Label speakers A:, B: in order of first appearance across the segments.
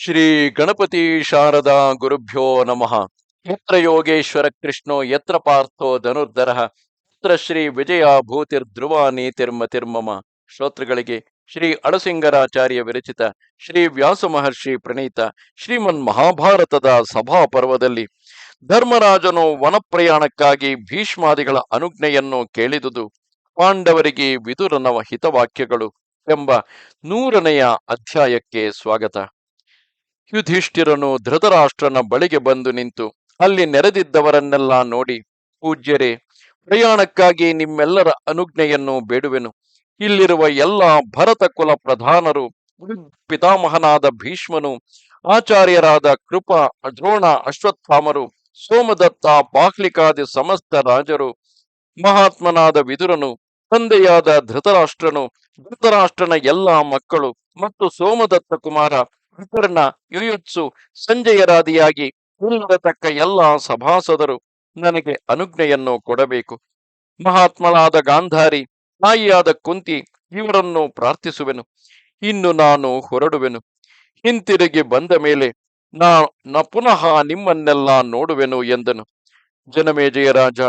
A: ಶ್ರೀ ಗಣಪತಿ ಶಾರದಾ ಗುರುಭ್ಯೋ ನಮಃ. ಯತ್ರ ಯೋಗೇಶ್ವರ ಕೃಷ್ಣೋ, ಯತ್ರ ಪಾರ್ಥೋ ಧನುರ್ಧರ, ಯತ್ರ ಶ್ರೀ ವಿಜಯ ಭೂತಿರ್ ಧ್ರುವ ನೀತಿರ್ಮತಿರ್ಮಮ ಶ್ರೋತೃಗಳಿಗೆ ಶ್ರೀ ಅಳಸಿಂಗರಾಚಾರ್ಯ ವಿರಚಿತ ಶ್ರೀ ವ್ಯಾಸ ಮಹರ್ಷಿ ಪ್ರಣೀತ ಶ್ರೀಮನ್ ಮಹಾಭಾರತದ ಸಭಾ ಪರ್ವದಲ್ಲಿ ಧರ್ಮರಾಜನು ವನಪ್ರಯಾಣಕ್ಕಾಗಿ ಭೀಷ್ಮಾದಿಗಳ ಅನುಜ್ಞೆಯನ್ನು ಕೇಳಿದುದು ಪಾಂಡವರಿಗೆ ವಿದುರನವ ಹಿತವಾಕ್ಯಗಳು ಎಂಬ ನೂರನೆಯ ಅಧ್ಯಾಯಕ್ಕೆ ಸ್ವಾಗತ. ಯುಧಿಷ್ಠಿರನು ಧೃತರಾಷ್ಟ್ರನ ಬಳಿಗೆ ಬಂದು ನಿಂತು, ಅಲ್ಲಿ ನೆರೆದಿದ್ದವರನ್ನೆಲ್ಲ ನೋಡಿ, ಪೂಜ್ಯರೇ, ಪ್ರಯಾಣಕ್ಕಾಗಿ ನಿಮ್ಮೆಲ್ಲರ ಅನುಜ್ಞೆಯನ್ನು ಬೇಡುವೆನು. ಇಲ್ಲಿರುವ ಎಲ್ಲ ಭರತ ಕುಲ ಪ್ರಧಾನರು, ಪಿತಾಮಹನಾದ ಭೀಷ್ಮನು, ಆಚಾರ್ಯರಾದ ಕೃಪ, ದ್ರೋಣ, ಅಶ್ವತ್ಥಾಮರು, ಸೋಮದತ್ತ, ಬಾಹ್ಲಿಕಾದಿ ಸಮಸ್ತ ರಾಜರು, ಮಹಾತ್ಮನಾದ ವಿದುರನು, ತಂದೆಯಾದ ಧೃತರಾಷ್ಟ್ರನು, ಧೃತರಾಷ್ಟ್ರನ ಎಲ್ಲಾ ಮಕ್ಕಳು ಮತ್ತು ಸೋಮದತ್ತ ಕುಮಾರ ವಿಕರ್ಣ ಯುಯುತ್ಸು ಸಂಜಯರಾದಿಯಾಗಿ ಇಲ್ಲಿರತಕ್ಕ ಎಲ್ಲ ಸಭಾಸದರು ನನಗೆ ಅನುಜ್ಞೆಯನ್ನು ಕೊಡಬೇಕು. ಮಹಾತ್ಮನಾದ ಗಾಂಧಾರಿ ತಾಯಿಯಾದ ಕುಂತಿ ಇವರನ್ನು ಪ್ರಾರ್ಥಿಸುವೆನು. ಇನ್ನು ನಾನು ಹೊರಡುವೆನು. ಹಿಂತಿರುಗಿ ಬಂದ ಮೇಲೆ ನಾ, ನ ಪುನಃ ನಿಮ್ಮನ್ನೆಲ್ಲ ನೋಡುವೆನು ಎಂದನು. ಜನಮೇಜಯ ರಾಜ,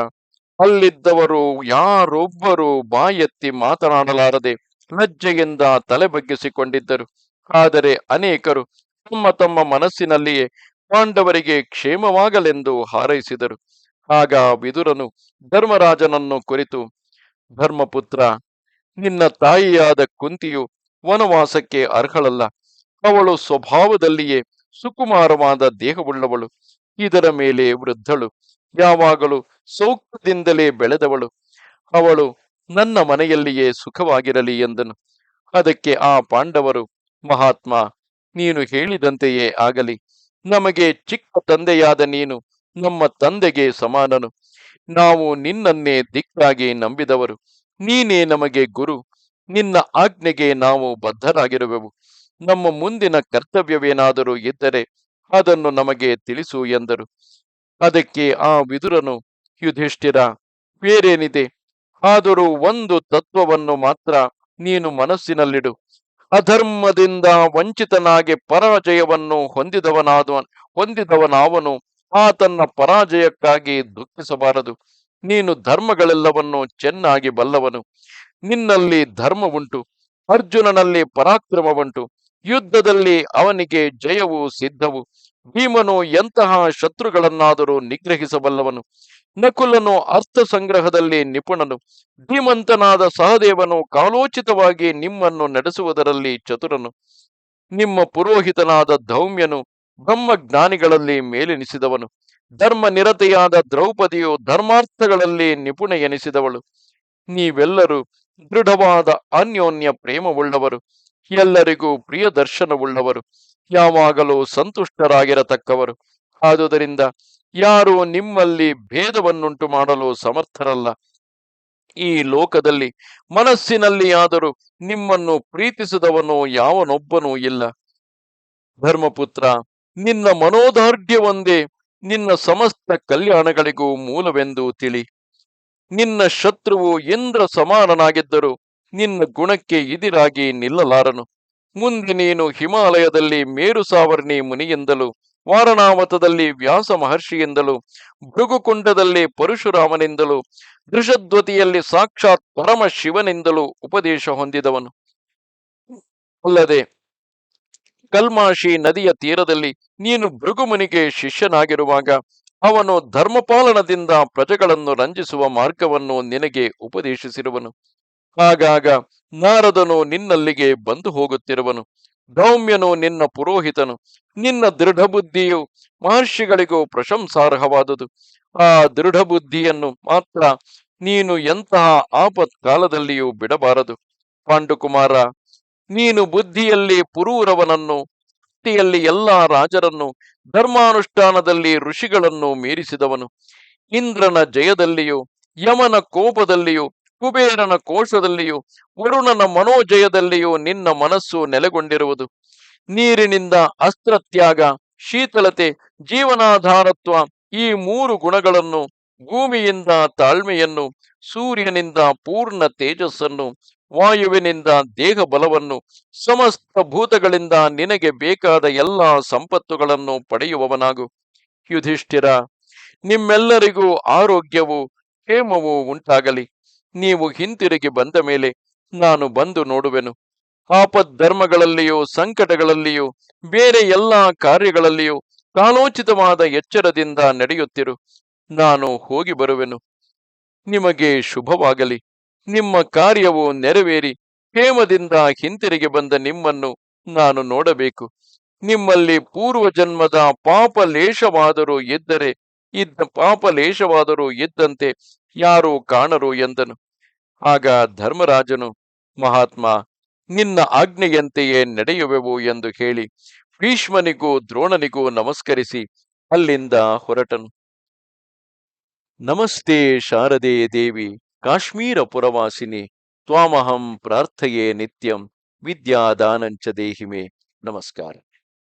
A: ಅಲ್ಲಿದ್ದವರು ಯಾರೊಬ್ಬರು ಬಾಯೆತ್ತಿ ಮಾತನಾಡಲಾರದೆ ಲಜ್ಜೆಯಿಂದ ತಲೆ ಬಗ್ಗಿಸಿಕೊಂಡಿದ್ದರು ಆದರೆ ಅನೇಕರು ತಮ್ಮ ತಮ್ಮ ಮನಸ್ಸಿನಲ್ಲಿಯೇ ಪಾಂಡವರಿಗೆ ಕ್ಷೇಮವಾಗಲೆಂದು ಹಾರೈಸಿದರು. ಆಗ ವಿದುರನು ಧರ್ಮರಾಜನನ್ನು ಕುರಿತು, ಧರ್ಮಪುತ್ರ, ನಿನ್ನ ತಾಯಿಯಾದ ಕುಂತಿಯು ವನವಾಸಕ್ಕೆ ಅರ್ಹಳಲ್ಲ. ಅವಳು ಸ್ವಭಾವದಲ್ಲಿಯೇ ಸುಕುಮಾರವಾದ ದೇಹವುಳ್ಳವಳು. ಇದರ ಮೇಲೆ ವೃದ್ಧಳು. ಯಾವಾಗಲೂ ಸೌಖ್ಯದಿಂದಲೇ ಬೆಳೆದವಳು. ಅವಳು ನನ್ನ ಮನೆಯಲ್ಲಿಯೇ ಸುಖವಾಗಿರಲಿ ಎಂದನು. ಅದಕ್ಕೆ ಆ ಪಾಂಡವರು ಮಹಾತ್ಮ, ನೀನು ಹೇಳಿದಂತೆಯೇ ಆಗಲಿ. ನಮಗೆ ಚಿಕ್ಕ ತಂದೆಯಾದ ನೀನು ನಮ್ಮ ತಂದೆಗೆ ಸಮಾನನು. ನಾವು ನಿನ್ನನ್ನೇ ದಿಕ್ಕಾಗಿ ನಂಬಿದವರು. ನೀನೇ ನಮಗೆ ಗುರು. ನಿನ್ನ ಆಜ್ಞೆಗೆ ನಾವು ಬದ್ಧರಾಗಿರುವೆವು. ನಮ್ಮ ಮುಂದಿನ ಕರ್ತವ್ಯವೇನಾದರೂ ಇದ್ದರೆ ಅದನ್ನು ನಮಗೆ ತಿಳಿಸು ಎಂದರು. ಅದಕ್ಕೆ ಆ ವಿದುರನು, ಯುಧಿಷ್ಠಿರ, ಬೇರೇನಿದೆ? ಆದರೂ ಒಂದು ತತ್ವವನ್ನು ಮಾತ್ರ ನೀನು ಮನಸ್ಸಿನಲ್ಲಿಡು. ಅಧರ್ಮದಿಂದ ವಂಚಿತನಾಗಿ ಪರಾಜಯವನ್ನು ಹೊಂದಿದವನಾದ ಹೊಂದಿದವನಾವನು ತನ್ನ ಪರಾಜಯಕ್ಕಾಗಿ ದುಃಖಿಸಬಾರದು. ನೀನು ಧರ್ಮಗಳೆಲ್ಲವನ್ನು ಚೆನ್ನಾಗಿ ಬಲ್ಲವನು. ನಿನ್ನಲ್ಲಿ ಧರ್ಮವುಂಟು, ಅರ್ಜುನನಲ್ಲಿ ಪರಾಕ್ರಮವುಂಟು, ಯುದ್ಧದಲ್ಲಿ ಅವನಿಗೆ ಜಯವು ಸಿದ್ಧವು. ಭೀಮನು ಎಂತಹ ಶತ್ರುಗಳನ್ನಾದರೂ ನಿಗ್ರಹಿಸಬಲ್ಲವನು. ನಕುಲನು ಅರ್ಥ ಸಂಗ್ರಹದಲ್ಲಿ ನಿಪುಣನು. ಧೀಮಂತನಾದ ಸಹದೇವನು ಕಾಲೋಚಿತವಾಗಿ ನಿಮ್ಮನ್ನು ನಡೆಸುವುದರಲ್ಲಿ ಚತುರನು. ನಿಮ್ಮ ಪುರೋಹಿತನಾದ ಧೌಮ್ಯನು ಬ್ರಹ್ಮಜ್ಞಾನಿಗಳಲ್ಲಿ ಮೇಲೆನಿಸಿದವನು. ಧರ್ಮ ನಿರತೆಯಾದ ದ್ರೌಪದಿಯು ಧರ್ಮಾರ್ಥಗಳಲ್ಲಿ ನಿಪುಣ ಎನಿಸಿದವಳು ನೀವೆಲ್ಲರೂ ದೃಢವಾದ ಅನ್ಯೋನ್ಯ ಪ್ರೇಮವುಳ್ಳವರು. ಎಲ್ಲರಿಗೂ ಪ್ರಿಯ ದರ್ಶನವುಳ್ಳವರು ಯಾವಾಗಲೂ ಸಂತುಷ್ಟರಾಗಿರತಕ್ಕವರು. ಆದುದರಿಂದ ಯಾರು ನಿಮ್ಮಲ್ಲಿ ಭೇದವನ್ನುಂಟು ಮಾಡಲು ಸಮರ್ಥರಲ್ಲ. ಈ ಲೋಕದಲ್ಲಿ ಮನಸ್ಸಿನಲ್ಲಿ ಆದರೂ ನಿಮ್ಮನ್ನು ಪ್ರೀತಿಸಿದವನು ಯಾವನೊಬ್ಬನೂ ಇಲ್ಲ. ಧರ್ಮಪುತ್ರ, ನಿನ್ನ ಮನೋದಾರ್ಢ್ಯವೊಂದೇ ನಿನ್ನ ಸಮಸ್ತ ಕಲ್ಯಾಣಗಳಿಗೂ ಮೂಲವೆಂದು ತಿಳಿ. ನಿನ್ನ ಶತ್ರುವು ಇಂದ್ರ ಸಮಾನನಾಗಿದ್ದರೂ ನಿನ್ನ ಗುಣಕ್ಕೆ ಇದಿರಾಗಿ ನಿಲ್ಲಲಾರನು. ಮುಂದೆ ನೀನು ಹಿಮಾಲಯದಲ್ಲಿ ಮೇರು ಸಾವರ್ಣಿ ಮುನಿಯಿಂದಲೂ, ವಾರಣಾವತದಲ್ಲಿ ವ್ಯಾಸ ಮಹರ್ಷಿಯಿಂದಲೂ, ಭೃಗುಕುಂಡದಲ್ಲಿ ಪರಶುರಾಮನಿಂದಲೂ ದೃಷದ್ವತಿಯಲ್ಲಿ ಸಾಕ್ಷಾತ್ ಪರಮ ಶಿವನಿಂದಲೂ ಉಪದೇಶ ಹೊಂದಿದವನು. ಅಲ್ಲದೆ, ಕಲ್ಮಾಶಿ ನದಿಯ ತೀರದಲ್ಲಿ ನೀನು ಭೃಗುಮುನಿಗೆ ಶಿಷ್ಯನಾಗಿರುವಾಗ, ಅವನು ಧರ್ಮಪಾಲನದಿಂದ ಪ್ರಜೆಗಳನ್ನು ರಂಜಿಸುವ ಮಾರ್ಗವನ್ನು ನಿನಗೆ ಉಪದೇಶಿಸಿರುವನು. ಆಗಾಗ ನಾರದನು ನಿನ್ನಲ್ಲಿಗೆ ಬಂದು ಹೋಗುತ್ತಿರುವನು. ಧೌಮ್ಯನು ನಿನ್ನ ಪುರೋಹಿತನು. ನಿನ್ನ ದೃಢ ಬುದ್ಧಿಯು ಮಹರ್ಷಿಗಳಿಗೂ ಪ್ರಶಂಸಾರ್ಹವಾದುದು. ಆ ದೃಢ ಬುದ್ಧಿಯನ್ನು ಮಾತ್ರ ನೀನು ಎಂತಹ ಆಪತ್ ಕಾಲದಲ್ಲಿಯೂ ಬಿಡಬಾರದು. ಪಾಂಡುಕುಮಾರ, ನೀನು ಬುದ್ಧಿಯಲ್ಲಿ ಪುರೂರವನನ್ನು, ಶಕ್ತಿಯಲ್ಲಿ ಎಲ್ಲಾ ರಾಜರನ್ನು, ಧರ್ಮಾನುಷ್ಠಾನದಲ್ಲಿ ಋಷಿಗಳನ್ನು ಮೀರಿಸಿದವನು. ಇಂದ್ರನ ಜಯದಲ್ಲಿಯೂ, ಯಮನ ಕೋಪದಲ್ಲಿಯೂ ಕುಬೇರನ ಕೋಶದಲ್ಲಿಯೂ ವರುಣನ ಮನೋಜಯದಲ್ಲಿಯೂ ನಿನ್ನ ಮನಸ್ಸು ನೆಲೆಗೊಂಡಿರುವುದು. ನೀರಿನಿಂದ ಅಸ್ತ್ರತ್ಯಾಗ, ಶೀತಲತೆ, ಜೀವನಾಧಾರತ್ವ ಈ ಮೂರು ಗುಣಗಳನ್ನು ಭೂಮಿಯಿಂದ ತಾಳ್ಮೆಯನ್ನು, ಸೂರ್ಯನಿಂದ ಪೂರ್ಣ ತೇಜಸ್ಸನ್ನು, ವಾಯುವಿನಿಂದ ದೇಹ ಬಲವನ್ನು ಸಮಸ್ತ ಭೂತಗಳಿಂದ ನಿನಗೆ ಬೇಕಾದ ಎಲ್ಲ ಸಂಪತ್ತುಗಳನ್ನು ಪಡೆಯುವವನಾಗು. ಯುಧಿಷ್ಠಿರ, ನಿಮ್ಮೆಲ್ಲರಿಗೂ ಆರೋಗ್ಯವು, ಕ್ಷೇಮವು ಉಂಟಾಗಲಿ. ನೀವು ಹಿಂತಿರುಗಿ ಬಂದ ಮೇಲೆ ನಾನು ಬಂದು ನೋಡುವೆನು. ಆಪದ್ಧರ್ಮಗಳಲ್ಲಿಯೂ, ಸಂಕಟಗಳಲ್ಲಿಯೂ, ಬೇರೆ ಎಲ್ಲ ಕಾರ್ಯಗಳಲ್ಲಿಯೂ ಕಾಲೋಚಿತವಾದ ಎಚ್ಚರದಿಂದ ನಡೆಯುತ್ತಿರು. ನಾನು ಹೋಗಿ ಬರುವೆನು. ನಿಮಗೆ ಶುಭವಾಗಲಿ. ನಿಮ್ಮ ಕಾರ್ಯವು ನೆರವೇರಿ. ಹೇಮದಿಂದ ಹಿಂತಿರುಗಿ ಬಂದ ನಿಮ್ಮನ್ನು ನಾನು ನೋಡಬೇಕು. ನಿಮ್ಮಲ್ಲಿ ಪೂರ್ವ ಜನ್ಮದ ಪಾಪ ಲೇಷವಾದರೂ ಇದ್ದರೆ, ಇದ್ದ ಪಾಪಲೇಶವಾದರೂ ಇದ್ದಂತೆ ಯಾರೂ ಕಾಣರು ಎಂದನು. ಆಗ ಧರ್ಮರಾಜನು, ಮಹಾತ್ಮ, ನಿನ್ನ ಆಜ್ಞೆಯಂತೆಯೇ ನಡೆಯುವೆವು ಎಂದು ಹೇಳಿ ಭೀಷ್ಮನಿಗೂ ದ್ರೋಣನಿಗೂ ನಮಸ್ಕರಿಸಿ ಅಲ್ಲಿಂದ ಹೊರಟನು. ನಮಸ್ತೆ ಶಾರದೆ ದೇವಿ, ಕಾಶ್ಮೀರ ಪುರವಾಸಿನಿ, ತ್ವಾಮಹಂ ಪ್ರಾರ್ಥೆಯೇ ನಿತ್ಯಂ, ವಿದ್ಯಾದಾನಂಚ ದೇಹಿಮೆ, ನಮಸ್ಕಾರ.